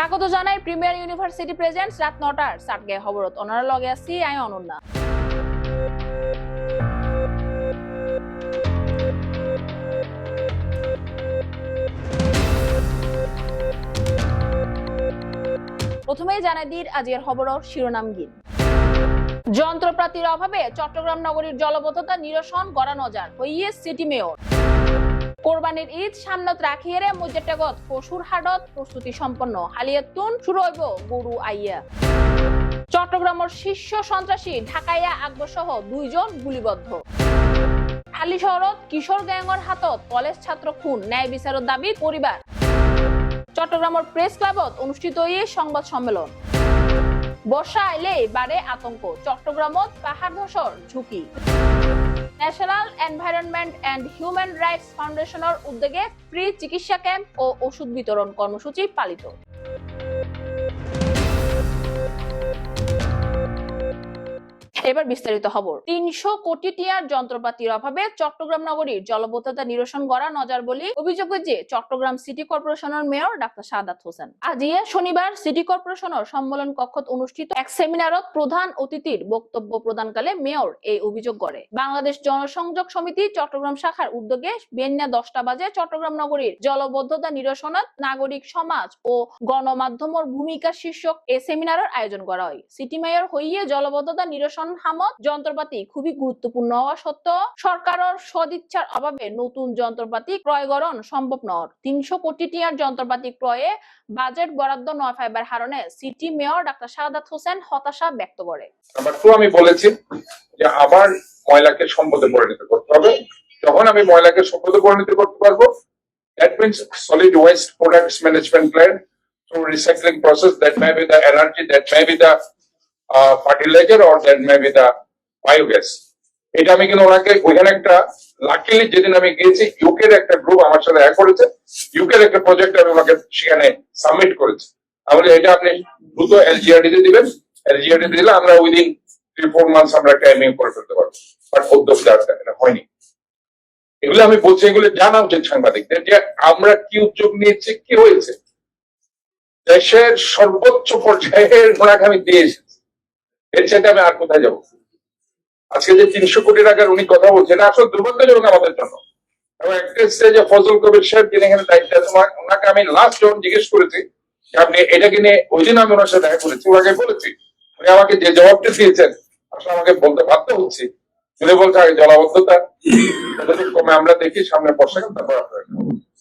স্বাগত জানাই premier university presents. রাত নটার সাতগে খবরত। ওনারা লগে আছি আই অনন্যা প্রথমেই জানাই দির আজকের খবরের শিরোনাম গিন যন্ত্রপাতির অভাবে চট্টগ্রাম নগরীর জলবদ্ধতা নিরসন করা নজার হইয়ে সিটি মেয়র। কোরবানির ঈদ সামনত রাখিয়ে মজ্জাটাগত পশুর হাটত প্রস্তুতি সম্পন্ন। হালিয়াতুন শুরু হইব গরু আইয়া। চট্টগ্রামের শীর্ষ সন্ত্রাসী ঢাকাইয়া সহ দুইজন গুলিবদ্ধ। হালি শহরত কিশোর গ্যাংর হাতত কলেজ ছাত্র খুন, ন্যায় বিচারের দাবি পরিবার। চট্টগ্রামের প্রেস ক্লাবত অনুষ্ঠিত এই সংবাদ সম্মেলন। বর্ষা আইলে বাড়ে আতঙ্ক, চট্টগ্রামত পাহাড় ধসর ঝুঁকি। National environment and human rights ফাউন্ডেশনের উদ্যোগে ফ্রি চিকিৎসা ক্যাম্প ও ওষুধ বিতরণ কর্মসূচি পালিত। এবার বিস্তারিত খবর। তিনশো কোটি টিয়ার যন্ত্রপাতির অভাবে চট্টগ্রাম নগরীর জলবদ্ধতা নিরসন করা নজর বলে অভিযোগ যে চট্টগ্রাম সিটি কর্পোরেশনের মেয়র ডাক্তার সাদাত হোসেন। আজিয়ে শনিবার সিটি কর্পোরেশনের সম্মেলন কক্ষত অনুষ্ঠিত এক সেমিনারত প্রধান অতিথির বক্তব্য প্রদানকালে মেয়র এই অভিযোগ করে। বাংলাদেশ জনসংযোগ সমিতি চট্টগ্রাম শাখার উদ্যোগে বেন্যা দশটা বাজে চট্টগ্রাম নগরীর জলবদ্ধতা নিরসনত নাগরিক সমাজ ও গণমাধ্যমের ভূমিকা শীর্ষক এ সেমিনারের আয়োজন করা হয়। সিটি মেয়র হইয়ে জলবদ্ধতা নিরসন হামত, যন্ত্রপাতি খুবই গুরুত্বপূর্ণ হওয়া সত্ত্বেও সরকারের সদিচ্ছার অভাবে নতুন যন্ত্রপাতি ক্রয়করণ সম্ভব নয়। তিনশো কোটি টিয়ার যন্ত্রপাতি ক্রয়ে বাজেট বরাদ্দ নয় fibre হারণে city mayor doctor Shahadat Hossain হতাশা ব্যক্ত করে। আমি বলেছি যে আবার ময়লাকে সম্পদে পরিণত করতে হবে। যখন আমি ময়লাকে সম্পদে পরিণত করতে পারব that means solid waste products management plan through recycling process that may be the energy, that may be the or that may be the biogas. এটা আমি কিন্তু ওনাকে ওইখানে একটা লাকিলি যেদিন আমি গিয়েছি ইউকের একটা গ্রুপ আমার সাথে করেছে। ইউকের একটা প্রজেক্ট আমি ওনাকে সেখানে সাবমিট করেছি। এটা আপনি দ্রুত এলজিআরডি তে দিবেন। এলজিআরডি দিলে আমরা উইদিন থ্রি ফোর মান্থস আমরা একটা এমএ করে ফেলতে পারব। বাট উদ্যোগ এটা হয়নি। এগুলো আমি বলছি, এগুলো জানা উচিত সাংবাদিকদের যে আমরা কি উদ্যোগ নিয়েছি, কি হয়েছে। দেশের সর্বোচ্চ পর্যায়ের ওনাকে আমি এসেছি এর সাথে আমি আর কোথায় যাব? আজকে যে তিনশো কোটি টাকার উনি কথা বলছেন, আসলে দুর্ভাগ্যজনক আমাদের জন্য। এবং একটা ফজল কবির সাহেব, যিনি এখানে দায়িত্বে ওনাকে আমি লাস্ট যখন জিজ্ঞেস করেছি আপনি এটাকে নিয়ে ওই আমি ওনার সাথে দেখা করেছি, ওনাকে বলেছি, উনি আমাকে যে জবাবটা দিয়েছেন, আসলে আমাকে বলতে বাধ্য হচ্ছি। যদি বলছে, আগে জলাবদ্ধতা কমে আমরা দেখি, সামনে বর্ষাকাল, তারপর আপনার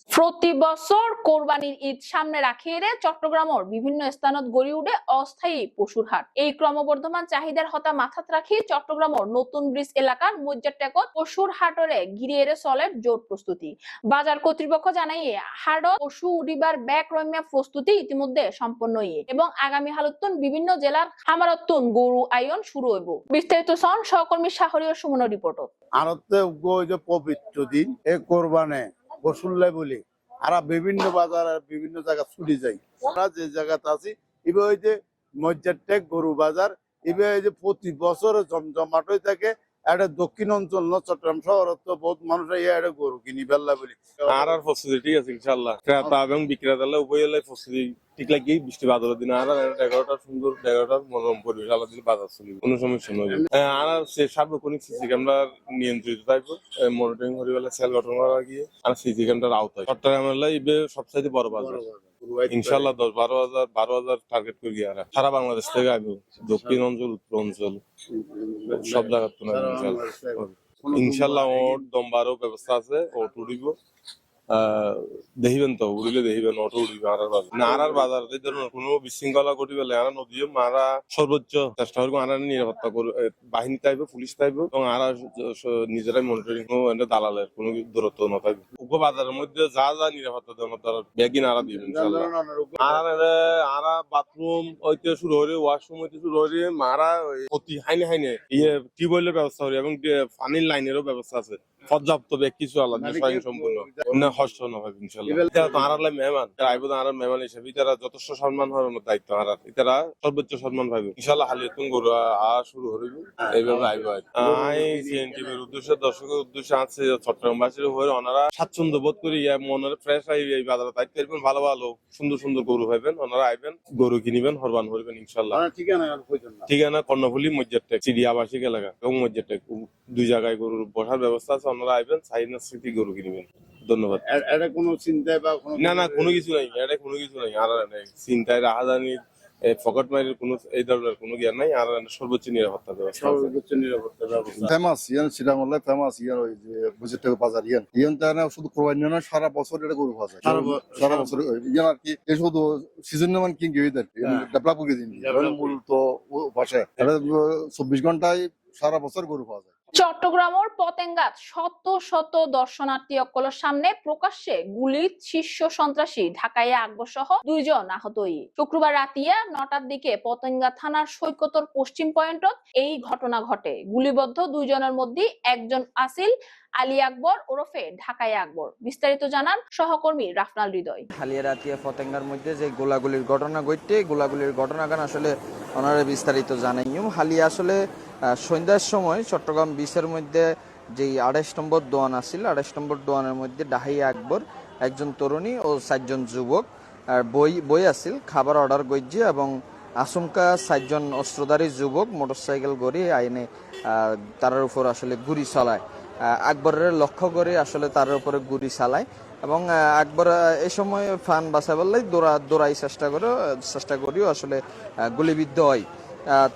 প্রতি বছর কোরবানির ঈদ সামনে রাখিয়ে চট্টগ্রামের বিভিন্ন স্থানত গড়ি উঠে অস্থায়ী পশুর হাট। এই ক্রমবর্ধমান চাহিদার হতা মাথাত রাখি চট্টগ্রামের নতুন ব্রিজ এলাকার মজ্জাটেকত পশুর হাটরে ঘিরিয়ে রে চলে জোর প্রস্তুতি। বাজার কর্তৃপক্ষ জানাইয়ে হাটত পশু উঠিবার ব্যাক রম্যা প্রস্তুতি ইতিমধ্যে সম্পন্ন এবং আগামী হালতুন বিভিন্ন জেলার খামারত্তুন গরু আয়ন শুরু হইব। বিস্তারিত সন সহকর্মী শাহরীয় সুমন রিপোর্ট আরতে পবিত্র দিন। এ কোরবানে বসুল্লাই বলি, আর বিভিন্ন বাজার আর বিভিন্ন জায়গা ছুটি যাই। আমরা যে জায়গাতে আছি, এবার ওই যে মজ্জারটেক গরু বাজার, এবার ওই যে প্রতি বছর জমজমাট হয়ে থাকে একটা দক্ষিণ অঞ্চল ন চট্টগ্রাম শহর তো বহুত মানুষ একটা গরু কিনি বেল্লা বলি। আর আর প্রস্তুতি ঠিক আছে ইনশাল্লাহ ক্রেতা এবং বিক্রেতালে উভয় প্রস্তুতি ঠিক লাগি বৃষ্টি বাদলের দিন। আর এগারোটা সুন্দর এগারোটা মনোরম পরিবেশ আলাদা দিলে বাজার চলি কোনো সমস্যা নয় হ্যাঁ, আর আর সে সার্বক্ষণিক সিসি ক্যামেরা নিয়ন্ত্রিত থাকবে। মনিটরিং করি বেলা সেল গঠন করা গিয়ে আর সিসি ক্যামেরার আওতায়। চট্টগ্রাম হলে ইবে সবচাইতে বড় বাজার। ইনশাল্লাহ দশ বারো হাজার বারো হাজার টার্গেট করি আর সারা বাংলাদেশ থেকে আসব দক্ষিণ অঞ্চল উত্তর অঞ্চল সব জায়গার তো ইনশাল্লাহ ওর দমবারও ব্যবস্থা আছে ও আহ, দেখিবেন তো, উড়িলে দেখিবেন অটো উড়িবে আর বাজার। না আর বাজার, এই ধরনের কোনো বিশৃঙ্খলা ঘটিবে আর নদীও মারা সর্বোচ্চ চেষ্টা করব আর নিরাপত্তা করবে বাহিনী থাকবে পুলিশ থাকবে এবং আর নিজেরাই মনিটরিং দালালের, কোনো দূরত্ব না থাকবে। উপ বাজারের মধ্যে যা যা নিরাপত্তা দেওয়ার তারা ব্যাগিন আরা দিবে ইনশাল্লাহ। আর বাথরুম হইতে শুরু হরে ওয়াশরুম হইতে শুরু হরে মারা অতি হাইনে হাইনে ইয়ে টিউবওয়েলের ব্যবস্থা হরে এবং পানির লাইনেরও ব্যবস্থা আছে। পর্যাপ্ত ব্যাগ কিছু আলাদা মানে স্বয়ং সম্পূর্ণ। অন্য হস্ত না হবে ইনশাল্লাহ। এটা তো আনারলাই মেহমান আইব মেহমান হিসেবে তারা যথেষ্ট সম্মান হওয়ার দায়িত্ব আনার তারা সর্বোচ্চ সম্মান পাবে ইনশাল্লাহ গরু আ শুরু হইব এইভাবে আইব আই সিএনটিভির উদ্দেশ্যে দর্শকের উদ্দেশ্যে আছে চট্টগ্রামবাসীর হয়ে ওনারা স্বাচ্ছন্দ্য বোধ করি মনের ফ্রেশ আই এই বাজারে তাই পারবেন ভালো ভালো সুন্দর সুন্দর গরু পাইবেন ওনারা আইবেন গরু কিনিবেন হরবান হইবেন ইনশাল্লাহ। ঠিকানা কর্ণফুলি মজ্জার টেক সিডি আবাসিক এলাকা এবং মজ্জার টেক। দুই জায়গায় গরুর বসার ব্যবস্থা আছে সাইনার স্মৃতি গরু কিনবেন ধন্যবাদ। এটা কোনো চিন্তায় বা কোনো না না কোনো কিছু নাই এটা কোনো কিছু নাই আর নাই। চিন্তায় রাহাজানি ফকট মারির কোনো এই ধরনের কোনো জ্ঞান নাই আর সর্বোচ্চ নিরাপত্তা ব্যবস্থা সর্বোচ্চ নিরাপত্তা ব্যবস্থা। ফেমাস ইয়ান শ্রীরামল্লাহ ফেমাস ইয়ান ওই যে বুঝতে বাজার ইয়ান। ইয়ান তা না শুধু কোরবানি না সারা বছর এটা গরু পাওয়া যায় সারা বছর ইয়ান আর কি এই শুধু সিজন মানে কি গিয়ে আর কি হ্যাঁ। ডেভেলপ করে দিন মূল তো ভাষা এটা চব্বিশ ঘন্টায় সারা বছর গরু পাওয়া যায় চট্টগ্রামের পতেঙ্গাত শত শত দর্শনার্থী অকলের সামনে প্রকাশ্যে গুলিত শীর্ষ সন্ত্রাসী ঢাকায় আকবর সহ দুইজন আহত হই শুক্রবার রাতিয়া নটার দিকে পতেঙ্গা থানার সৈকতর পশ্চিম পয়েন্টত এই ঘটনা ঘটে। গুলিবদ্ধ দুইজনের মধ্যে একজন আসিল, আলী আকবর ওরফে ঢাকায় আকবর। বিস্তারিত জানান সহকর্মী রাফনাল হৃদয়। হালিয়া রাতিয়া ফতেঙ্গার মধ্যে যে গোলাগুলির ঘটনা ঘটতে গোলাগুলির ঘটনাগান আসলে ওনারা বিস্তারিত জানাইম হালিয়া আসলে সন্ধ্যার সময় চট্টগ্রাম বিচের মধ্যে যেই আড়াইশ নম্বর দোয়ান আছিল, আড়াইশ নম্বর দোয়ানের মধ্যে ডাহাই আকবর, একজন তরুণী ও চারজন যুবক বই বই আছিল, খাবার অর্ডার গজ্জি এবং আচমকা চারজন অস্ত্রধারী যুবক মোটরসাইকেল গড়ি আইনে তার উপর আসলে গুলি চালায়। আকবরের লক্ষ্য করে আসলে তার উপরে গুলি চালায় এবং আকবর এই সময় ফান বাঁচাবার দৌড়া, দৌড়াই চেষ্টা করে, চেষ্টা করিও আসলে গুলিবিদ্ধ হয়।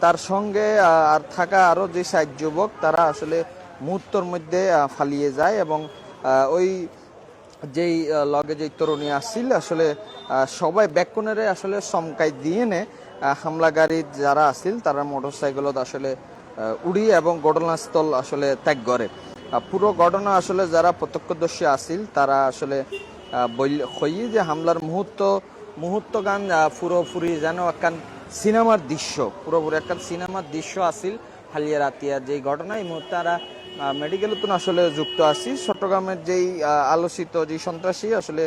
তার সঙ্গে আর থাকা আরও যে ষাট যুবক, তারা আসলে মুহূর্তর মধ্যে ফালিয়ে যায় এবং ওই যেই লগে যেই তরুণী আসছিল, আসলে সবাই ব্যাকুনেরে আসলে সমকাই দিয়ে নে হামলাকারী যারা আসছিল, তারা মোটরসাইকেলত আসলে উড়ি এবং ঘটনাস্থল আসলে ত্যাগ করে। পুরো ঘটনা আসলে যারা প্রত্যক্ষদর্শী আসিল তারা আসলে হইয়ে যে হামলার মুহূর্ত মুহূর্ত গান পুরোপুরি যেন একখান সিনেমার দৃশ্য, পুরোপুরি একখান সিনেমার দৃশ্য আসিল হালিয়া রাতিয়ার যেই ঘটনা, এই মুহূর্তে তারা মেডিকেল তো আসলে যুক্ত আছি। চট্টগ্রামের যেই আলোচিত যে সন্ত্রাসী, আসলে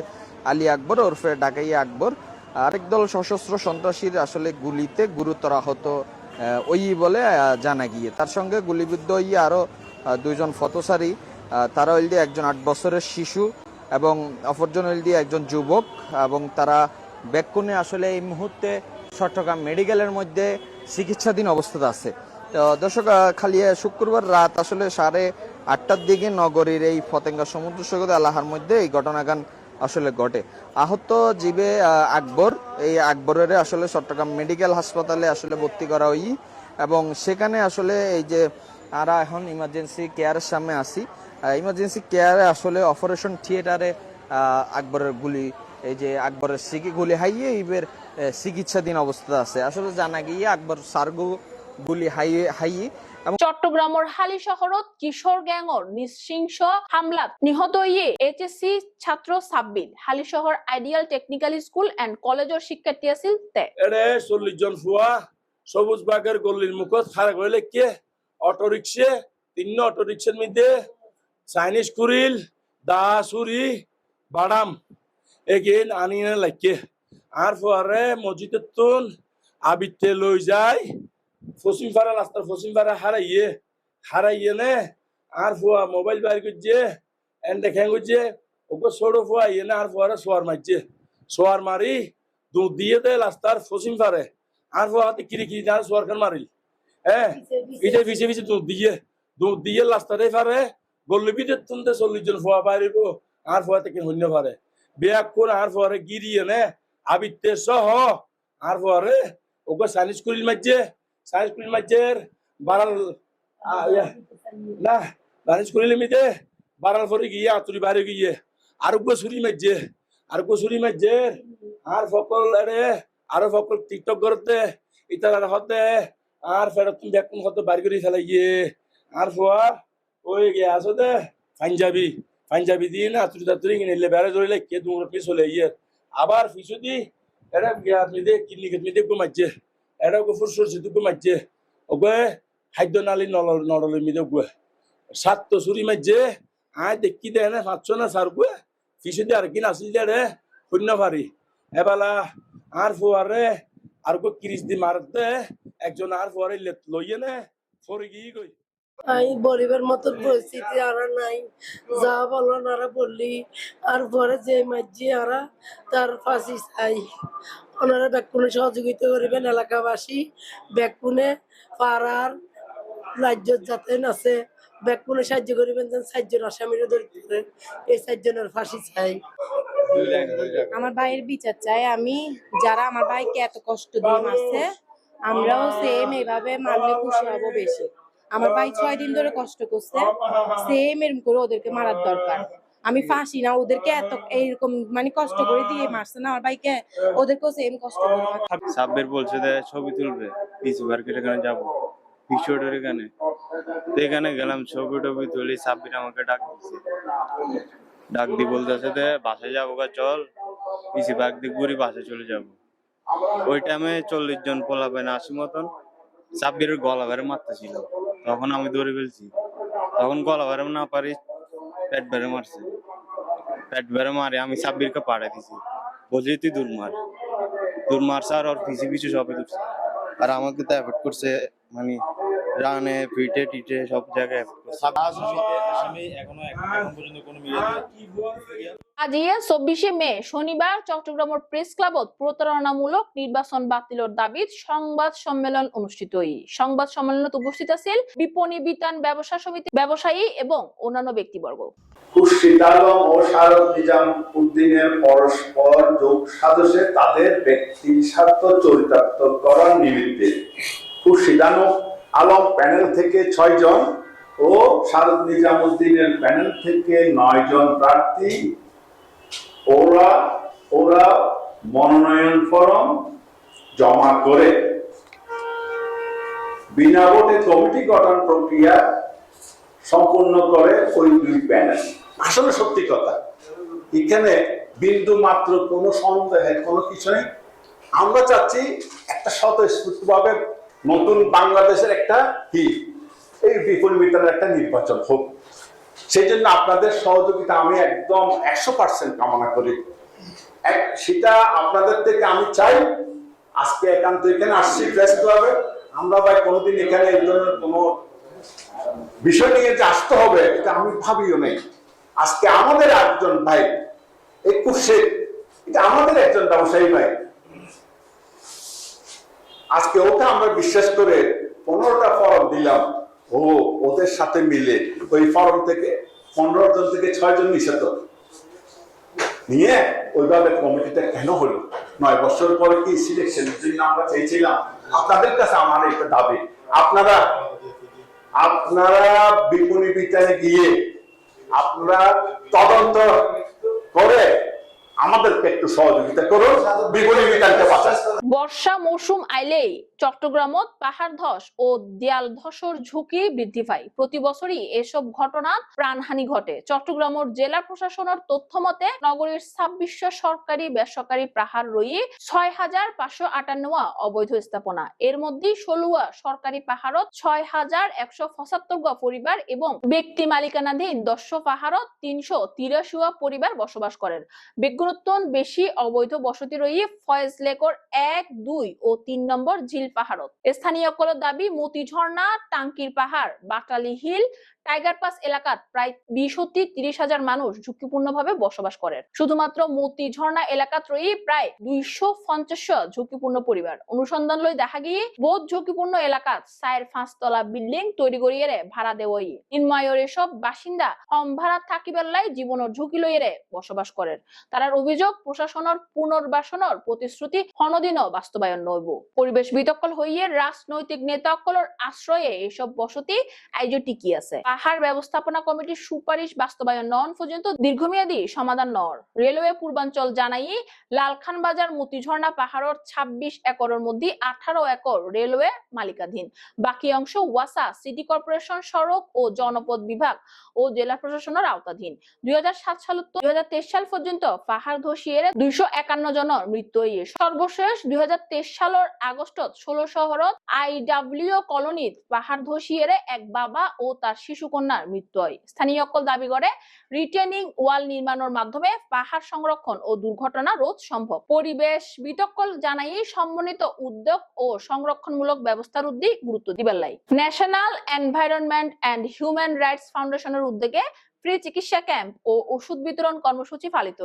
আলী আকবর ওরফে ডাকাই আকবর, আরেক দল সশস্ত্র সন্ত্রাসীর আসলে গুলিতে গুরুতর আহত ওই বলে জানা গিয়ে। তার সঙ্গে গুলিবিদ্ধ হই আরও দুইজন ফতোসারি তারা হইল দিয়ে একজন আট বছরের শিশু এবং অপরজন হইল দিয়ে একজন যুবক এবং তারা বেক্ষণে আসলে এই মুহূর্তে চট্টগ্রাম মেডিকেলের মধ্যে চিকিৎসাধীন অবস্থাতে আছে। তো দর্শক খালি শুক্রবার রাত আসলে সাড়ে আটটার দিকে নগরীর এই ফতেঙ্গা সমুদ্র সৈকত এলাকার মধ্যে এই ঘটনাগান আসলে ঘটে। আহত জীবে আকবর, এই আকবরের আসলে চট্টগ্রাম মেডিকেল হাসপাতালে আসলে ভর্তি করা হই এবং সেখানে আসলে এই যে আমরা এখন ইমার্জেন্সি কেয়ারের সামনে আসি ইমার্জেন্সি কেয়ারে আসলে অপারেশন থিয়েটারে আকবরের গুলি এই যে আকবরের সিকি গুলি হাইয়ে ইবের চিকিৎসাধীন অবস্থাতে আছে। আসলে জানা গিয়ে আকবর সার্গু গুলি হাইয়ে হাইয়ে চট্টগ্রামের হালি শহরত কিশোর গ্যাংর নৃশংস হামলাত নিহত ইয়ে এইচএসসি ছাত্র সাব্বির হালি শহর আইডিয়াল টেকনিক্যাল স্কুল এন্ড কলেজের শিক্ষার্থী আছিল তে। এরে চল্লিশ জন ফুয়া সবুজ বাগের গল্লির মুখত খারা কইলে কে অটো রিক্সে তিন অটো রিক্সার মধ্যে চাইনিজ কুরিল দা সুরি বাদাম। এগেন আনি না লাগে আর ফুয়ারে মসজিদের তুন আবিতে লই যায়। ফসিম ফারা রাস্তার ফসিম ফারা হারাইয়ে। হারাইয়ে নে। আর ফুয়া মোবাইল বাইর করছে এন দেখেন করছে। ওকে ছোট ফুয়া ইয়ে না আর ফুয়ারে সোয়ার মারছে। সোয়ার মারি দুধ দিয়ে দেয় রাস্তার ফসিম পারে আর হাতে কিরি কিরি আর সরকার মারিল। হ্যাঁ? পিছে পিছে পিছে দুধ দিয়ে। দুধ দিয়ে রাস্তাতে পারে গল্লি পিঠে তুলতে চল্লিশ জন ফোয়া পারিব আর ফোয়া থেকে শূন্য পারে কোন আর ফোয়ারে গিরিয়ে নে আবিতে সহ আর ফোয়ারে ওকে সাইনিস কুরিল মারছে সাইনিস কুরিল মারছে বাড়াল না সাইনিস কুরিল মিতে বাড়াল পরে গিয়ে আতুরি বাইরে গিয়ে, আর ওকে ছুরি মারছে আর ওকে ছুরি মারছে আর সকল আরে আরও সকল টিকটক করতে ইতার হতে, আর ফেরত তুমি দেখুন কত বাড়ি করে ফেলাই গিয়ে আর ফুয়া ওই গিয়ে আসো দে পাঞ্জাবি। পাঞ্জাবি দিয়ে না তুই তাড়াতাড়ি কিনে নিলে বেড়ে ধরলে কে তোমার পিস হলে ইয়ে। আবার পিছু দি এটা আপনি দেখ, কিডনি কেটনি দেখ ঘুমাচ্ছে এটা ওকে ফুরসুর সিদ্ধ ঘুমাচ্ছে ওকে খাদ্য নালী নল নডলের মিদে গুয়ে সাত তো ছুরি মারছে আয় দেখি দে না, পাঁচশো না সার গুয়ে ফিসে দিয়ে আর কি নাসিল দে রে, শূন্য পারি। এবেলা আর ফুয়ারে আর কো কিরিশ দি মারতে একজন আর ফুয়ারে লইয়ে নে, ফরে গিয়ে কই আমি গরিবের মতো পরিস্থিতি আর নাই। যা বলো নারা বললি আর পরে যে মাঝি আরা, তার ফাঁসি চাই। ওনারা ব্যাকুনে সহযোগিতা করিবেন এলাকাবাসী। ব্যাকুনে পাড়ার রাজ্য যাতে আছে, ব্যাকুনে সাহায্য করিবেন যেন চারজন আসামিরা ধরতে এই চারজনের ফাঁসি চাই। আমার ভাইয়ের বিচার চাই। আমি, যারা আমার ভাইকে এত কষ্ট দিয়ে মারছে, আমরাও সেম এভাবে মারলে খুশি হব বেশি। আমার ভাই ছয় দিন ধরে কষ্ট করছে। সেম এরকম করে ওদেরকে মারার দরকার। আমি ফাঁসি না ওদেরকে এত এইরকম মানে কষ্ট করে দিয়ে মারছে না আমার ভাইকে ওদেরকেও সেম কষ্ট করে। সাব্বির বলছে যে ছবি তুলবে পিসি মার্কেট এখানে যাব। পিসোডের এখানে এখানে গেলাম ছবি টবি তুলি সাব্বির আমাকে ডাক দিচ্ছে ডাক দি বলতেছে যে বাসায় যাব গা চল। পিসি পার্ক দিয়ে ঘুরি বাসায় চলে যাব। ওই টাইমে চল্লিশ জন পোলাবে না আশি মতন সাব্বিরের গলা বেড়ে মারতেছিল। তখন আমি দৌড়ে ফেলছি। তখন গলা বেড়ে না পারি, পেট বেড়ে মারছে। পেট বেড়ে মারে, আমি সাব্বিরকে পাড়া দিছি। বলছি, তুই দূর মার। দূর মারছে আর ওর পিছু পিছু সবে ধরছে। আর আমাকে তো অ্যাভয়েড করছে মানে রানে পিঠে টিটে সব জায়গায় করছে। চব্বিশে মে শনিবার চট্টগ্রামের প্রেস ক্লাবত প্রতারণামূলক নির্বাচন বাতিলের দাবিত সংবাদ সম্মেলন অনুষ্ঠিত সংবাদ সম্মেলনত উপস্থিত আছিল বিপণী বিতান ব্যবসা সমিতি ব্যবসায়ী এবং অন্যান্য ব্যক্তিবর্গ। খুরশিদ আলম ও শারদ নিজাম উদ্দিনের পরস্পর যোগ সাজসে তাদের ব্যক্তি স্বার্থ চরিতার্থ করার নিমিত্তে খুরশিদ আলম প্যানেল থেকে ছয় জন ও শারদ নিজামুদ্দিনের প্যানেল থেকে নয় জন প্রার্থী। ওরা ওরা মনোনয়ন ফরম জমা করে। বিনা ভোটে কমিটি গঠন প্রক্রিয়া সম্পূর্ণ করে ওই দুই প্যানেল। আসলে সত্যি কথা, এখানে বিন্দু মাত্র কোনো সন্দেহের কোনো কিছু নেই। আমরা চাচ্ছি একটা স্বতঃস্ফূর্তভাবে নতুন বাংলাদেশের একটা কি এই বিপুল মিটারের একটা নির্বাচন হোক। সেই জন্য আপনাদের সহযোগিতা আমি একদম একশো পার্সেন্ট কামনা করি। সেটা আপনাদের থেকে আমি চাই। আজকে একান্ত এখানে আসছি ব্যস্ত হবে আমরা ভাই কোনোদিন এখানে এই ধরনের কোনো বিষয় নিয়ে যে আসতে হবে, এটা আমি ভাবিও নেই। আজকে আমাদের একজন ভাই, একুশে, এটা আমাদের একজন ব্যবসায়ী ভাই। আজকে ওকে আমরা বিশ্বাস করে পনেরোটা ফর্ম দিলাম। ও ওদের সাথে মিলে ওই ফর্ম থেকে পনেরো জন থেকে ছয় জন নিষেধ। নিয়ে ওইভাবে কমিটিটা কেন হলো? নয় বছর পরে কি সিলেকশনের জন্য আমরা চেয়েছিলাম, আপনাদের কাছে আমার একটা দাবি। আপনারা আপনারা বিপণী বিতানে গিয়ে আপনারা তদন্ত করে আমাদেরকে একটু সহযোগিতা করুন বাঁচান। বর্ষা মৌসুম আইলেই চট্টগ্রামত পাহাড় ধস ও দেয়াল ধসের ঝুঁকি বৃদ্ধি পায়। প্রতি বছরই এসব ঘটনা প্রাণহানি ঘটে। চট্টগ্রামের জেলা প্রশাসনের তথ্য মতে নগরীর ছাব্বিশশো সরকারি বেসরকারি পাহাড় রয়ে ছয় হাজার পাঁচশো আটান্নয়া অবৈধ স্থাপনা। এর মধ্যে ষোলোয়া সরকারি পাহাড়ত ছয় হাজার একশো পঁচাত্তর গা পরিবার এবং ব্যক্তি মালিকানাধীন দশ পাহাড়ত তিনশো তিরাশিয়া পরিবার বসবাস করেন। বিজ্ঞানোত্তন বেশি অবৈধ বসতি রয়ে ফয়েজ লেকর এক, দুই ও তিন নম্বর ঝিল পাহাড়ত। স্থানীয় কলের দাবি মতি ঝর্ণা টাঙ্কির পাহাড় বাটালি হিল টাইগার পাস এলাকাত প্রায় বিশ হতে তিরিশ হাজার মানুষ ঝুঁকিপূর্ণভাবে বসবাস করেন। শুধুমাত্র মতি ঝর্ণা এলাকাত রয়ে প্রায় দুইশো পঞ্চাশ ঝুঁকিপূর্ণ পরিবার। অনুসন্ধান লই দেখা গিয়ে বোধ ঝুঁকিপূর্ণ এলাকাত চায়ের পাঁচতলা বিল্ডিং তৈরি করিয়ে ভাড়া দেওয়াই। ইনমায়র এসব বাসিন্দা কম ভাড়া থাকিবার লাই জীবনের ঝুঁকি লইয়ে বসবাস করেন। তারার অভিযোগ, প্রশাসনের পুনর্বাসনের প্রতিশ্রুতি হনদিনও বাস্তবায়ন নইব। পরিবেশ বিতক্কল হইয়ে রাজনৈতিক নেতাকলের আশ্রয়ে এসব বসতি আইজ টিকি আছে। পাহাড় ব্যবস্থাপনা কমিটির সুপারিশ বাস্তবায়ন নন পর্যন্ত দীর্ঘমেয়াদী সমাধান নর। রেলওয়ে পূর্বাঞ্চল জানাই লালখান বাজার মতিঝর্ণা পাহাড়ের ছাব্বিশ একরের মধ্যে আঠারো একর রেলওয়ে মালিকাধীন। বাকি অংশ ওয়াসা সিটি কর্পোরেশন সড়ক ও জনপদ বিভাগ ও জেলা প্রশাসনের আওতাধীন। দুই সাল দুই হাজার তেইশ সাল পর্যন্ত পাহাড় ধসিয়ে দুইশো একান্ন জনের মৃত্যু সর্বশেষ দুই হাজার তেইশ সালের আগস্টত ষোলো শহরত আইডাব্লিউ কলোনিত পাহাড় ধসিয়ে এক বাবা ও তার শিশু শিশুকন্যার মৃত্যু হয়। স্থানীয় সকল দাবি করে রিটেনিং ওয়াল নির্মাণের মাধ্যমে পাহাড় সংরক্ষণ ও দুর্ঘটনা রোধ সম্ভব। পরিবেশ বিতক্কল জানাই সমন্বিত উদ্যোগ ও সংরক্ষণমূলক ব্যবস্থার উদ্যোগ গুরুত্ব দিবেন national environment and human rights ফাউন্ডেশনের উদ্যোগে ফ্রি চিকিৎসা ক্যাম্প ও ওষুধ বিতরণ কর্মসূচি পালিত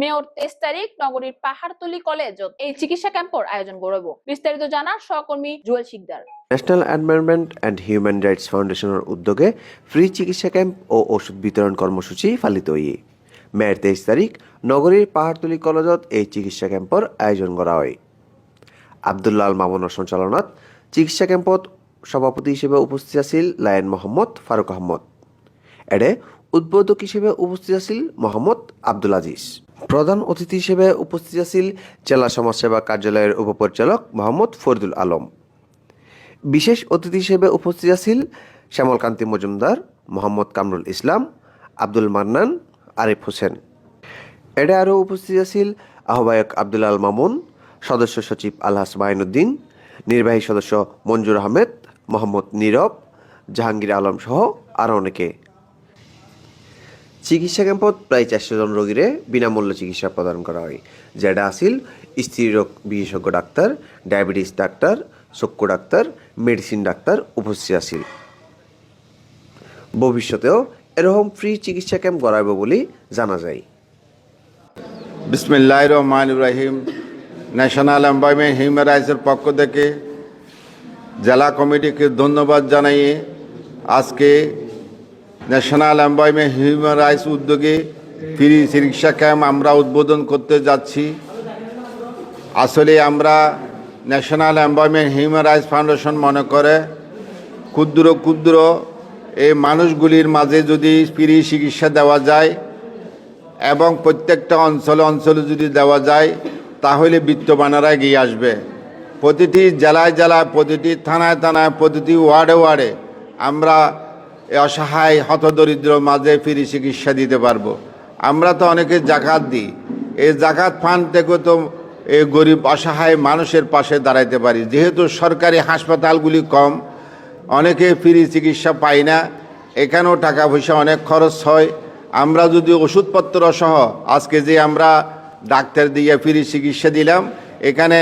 মেয়র তেইশ তারিখ নগরীর পাহাড়তলি কলেজত এই চিকিৎসা ক্যাম্পর আয়োজন করব। বিস্তারিত জানার সহকর্মী Jewel Sikder. National environment and human rights ফাউন্ডেশনের উদ্যোগে ফ্রি চিকিৎসা ক্যাম্প ও ওষুধ বিতরণ কর্মসূচি পালিত মেয়ের তেইশ তারিখ নগরীর পাহাড়তলি কলেজত এই চিকিৎসা ক্যাম্পর আয়োজন করা হয়। আবদুল্লাল মামুনের সঞ্চালনাত চিকিৎসা ক্যাম্পত সভাপতি হিসেবে উপস্থিত আছিল লায়ন মোহাম্মদ ফারুক আহমদ। এডে উদ্বোধক হিসেবে উপস্থিত আছিল মোহাম্মদ আব্দুল আজিজ। প্রধান অতিথি হিসেবে উপস্থিত আছিল জেলা সমাজসেবা কার্যালয়ের উপপরিচালক মোহাম্মদ ফরিদুল আলম। বিশেষ অতিথি হিসেবে উপস্থিত আছিল শ্যামলকান্তি মজুমদার, মোহাম্মদ কামরুল ইসলাম, আব্দুল মান্নান, আরিফ হোসেন। এডে আরও উপস্থিত আছিল আহ্বায়ক আব্দুল আল মামুন, সদস্য সচিব আলহাস মাইনুদ্দিন, নির্বাহী সদস্য মঞ্জুর আহমেদ, মোহাম্মদ নীরব, জাহাঙ্গীর আলম সহ আরও অনেকে। চিকিৎসা ক্যাম্পত প্রায় চারশো জন রোগীরে বিনামূল্যে চিকিৎসা প্রদান করা হয়। যেটা আছিল স্ত্রীরোগ বিশেষজ্ঞ ডাক্তার, ডায়াবেটিস ডাক্তার চক্ষু ডাক্তার, মেডিসিন ডাক্তার উপস্থিত আছিল। ভবিষ্যতেও এরকম ফ্রি চিকিৎসা ক্যাম্প গড়াইব বলে জানা যায়। Bismillah Rahman Ibrahim national environment human রাইটসের পক্ষ থেকে জেলা কমিটিকে ধন্যবাদ জানিয়ে আজকে ন্যাশনাল এনভায়রনমেন্ট হিউম্যান রাইটস উদ্যোগে ফ্রি চিকিৎসা ক্যাম্প আমরা উদ্বোধন করতে যাচ্ছি। আসলে আমরা national environment human rights foundation মনে করে, ক্ষুদ্র ক্ষুদ্র এই মানুষগুলির মাঝে যদি ফ্রি চিকিৎসা দেওয়া যায় এবং প্রত্যেকটা অঞ্চলে অঞ্চলে যদি দেওয়া যায়, তাহলে বিত্তবানেরা এগিয়ে আসবে। প্রতিটি জেলায় জেলায়, প্রতিটি থানায় থানায়, প্রতিটি ওয়ার্ডে ওয়ার্ডে আমরা অসহায়, হতদরিদ্র মাঝে ফ্রি চিকিৎসা দিতে পারব। আমরা তো অনেকে জাকাত দিই। এই জাকাত ফান্ড থেকে তো এই গরিব, অসহায় মানুষের পাশে দাঁড়াইতে পারি। যেহেতু সরকারি হাসপাতালগুলি কম, অনেকে ফ্রি চিকিৎসা পায় না, এখানেও টাকা পয়সা অনেক খরচ হয়। আমরা যদি ওষুধপত্র সহ, আজকে যে আমরা ডাক্তার দিয়ে ফ্রি চিকিৎসা দিলাম, এখানে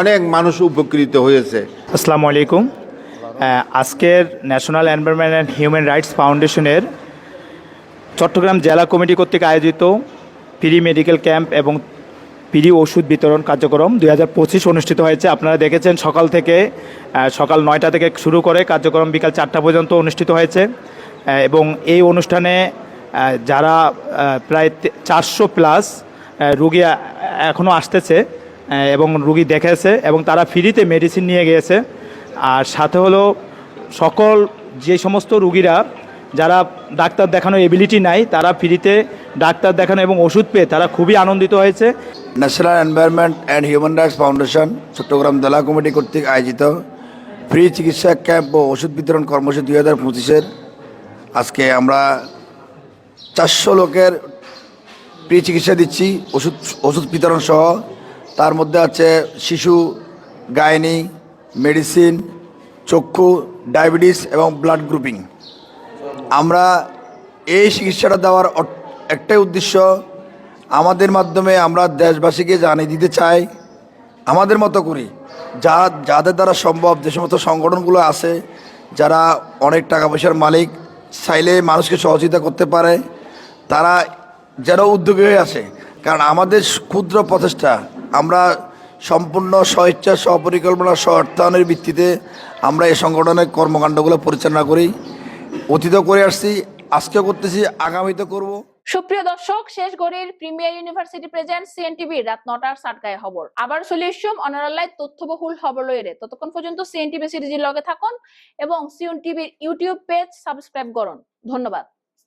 অনেক মানুষ উপকৃত হয়েছে। আসসালামু আলাইকুম। আজকের national environment and human rights ফাউন্ডেশনের চট্টগ্রাম জেলা কমিটি কর্তৃক আয়োজিত ফ্রি মেডিকেল ক্যাম্প এবং ফ্রি ওষুধ বিতরণ কার্যক্রম দু হাজার পঁচিশ অনুষ্ঠিত হয়েছে। আপনারা দেখেছেন সকাল থেকে সকাল নয়টা থেকে শুরু করে কার্যক্রম বিকাল চারটা পর্যন্ত অনুষ্ঠিত হয়েছে। এবং এই অনুষ্ঠানে যারা প্রায় চারশো প্লাস রুগী এখনও আসতেছে এবং রুগী দেখেছে এবং তারা ফ্রিতে মেডিসিন নিয়ে গিয়েছে। আর সাথে হলো সকল যে সমস্ত রুগীরা যারা ডাক্তার দেখানোর এবিলিটি নাই, তারা ফ্রিতে ডাক্তার দেখানো এবং ওষুধ পেয়ে তারা খুবই আনন্দিত হয়েছে। National environment and human rights foundation Chattogram জেলা কমিটি কর্তৃক আয়োজিত ফ্রি চিকিৎসা ক্যাম্প ও ওষুধ বিতরণ কর্মসূচি দুই হাজার পঁচিশের আজকে আমরা চারশো লোকের ফ্রি চিকিৎসা দিচ্ছি, ওষুধ ওষুধ বিতরণ সহ। তার মধ্যে আছে শিশু, গাইনি মেডিসিন চক্ষু ডায়াবেটিস এবং ব্লাড গ্রুপিং আমরা এই চিকিৎসাটা দেওয়ার একটাই উদ্দেশ্য, আমাদের মাধ্যমে আমরা দেশবাসীকে জানিয়ে দিতে চাই, আমাদের মতো করি যা, যাদের দ্বারা সম্ভব যে সমস্ত সংগঠনগুলো আছে, যারা অনেক টাকা পয়সার মালিক, চাইলে মানুষকে সহযোগিতা করতে পারে, তারা যেন উদ্যোগী হয়ে আসে। কারণ আমাদের ক্ষুদ্র প্রচেষ্টা, আমরা সম্পূর্ণ স্বইচ্ছা স্বপরিকল্পনা স্ব অর্থায়নের ভিত্তিতে আমরা এই সংগঠনের কর্মকাণ্ডগুলো পরিচালনা করি, অতীত করে আসছি, আজকেও করতেছি, আগামীতে করব। সুপ্রিয় দর্শক, শেষ গড়ির প্রিমিয়ার ইউনিভার্সিটি প্রেজেন্ট সিএনটিভি রাত নটার সাতটায় খবর। আবার চলে এসছম অনারাল্লাই তথ্যবহুল খবর লইরে ততক্ষণ পর্যন্ত সিএনটিভি সিরিজের লগে থাকুন এবং সিএনটিভির ইউটিউব পেজ সাবস্ক্রাইব করুন। ধন্যবাদ।